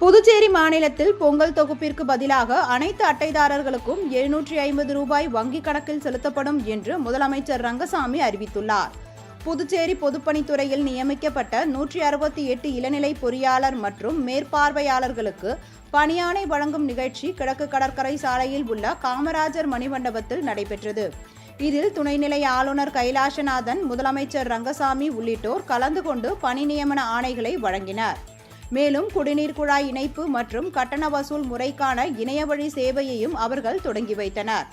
புதுச்சேரி மாநிலத்தில் பொங்கல் தொகுப்பிற்கு பதிலாக அனைத்து அட்டைதாரர்களுக்கும் எழுநூற்றி ஐம்பது ரூபாய் வங்கிக் கணக்கில் செலுத்தப்படும் என்று முதலமைச்சர் ரங்கசாமி அறிவித்துள்ளார். புதுச்சேரி பொதுப்பணித்துறையில் நியமிக்கப்பட்ட நூற்றி அறுபத்தி எட்டு இளநிலை பொறியாளர் மற்றும் மேற்பார்வையாளர்களுக்கு பணியானை வழங்கும் நிகழ்ச்சி கிழக்கு கடற்கரை சாலையில் உள்ள காமராஜர் மணிமண்டபத்தில் நடைபெற்றது. இதில் துணைநிலை ஆளுநர் கைலாசநாதன் முதலமைச்சர் ரங்கசாமி உள்ளிட்டோர் கலந்து கொண்டு பணி நியமன ஆணைகளை வழங்கினர். மேலும் குடிநீர் குழாய் இணைப்பு மற்றும் கட்டண வசூல் முறைக்கான இணையவழி சேவையையும் அவர்கள் தொடங்கி வைத்தனர்.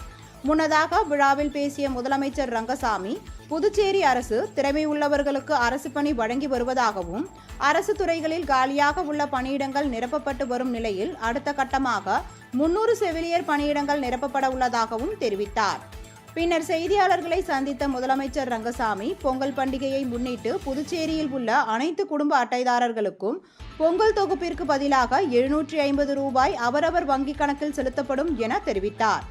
முன்னதாக விழாவில் பேசிய முதலமைச்சர் ரங்கசாமி புதுச்சேரி அரசு திறமை உள்ளவர்களுக்கு அரசு பணி வழங்கி வருவதாகவும் அரசு துறைகளில் காலியாக உள்ள பணியிடங்கள் நிரப்பப்பட்டு வரும் நிலையில் அடுத்த கட்டமாக முன்னூறு செவிலியர் பணியிடங்கள் நிரப்பப்பட உள்ளதாகவும் தெரிவித்தார். பின்னர் செய்தியாளர்களை சந்தித்த முதலமைச்சர் ரங்கசாமி பொங்கல் பண்டிகையை முன்னிட்டு புதுச்சேரியில் உள்ள அனைத்து குடும்ப அட்டைதாரர்களுக்கும் பொங்கல் தொகுப்பிற்கு பதிலாக எழுநூற்றி ஐம்பது ரூபாய் அவரவர் வங்கிக் கணக்கில் செலுத்தப்படும் என தெரிவித்தார்.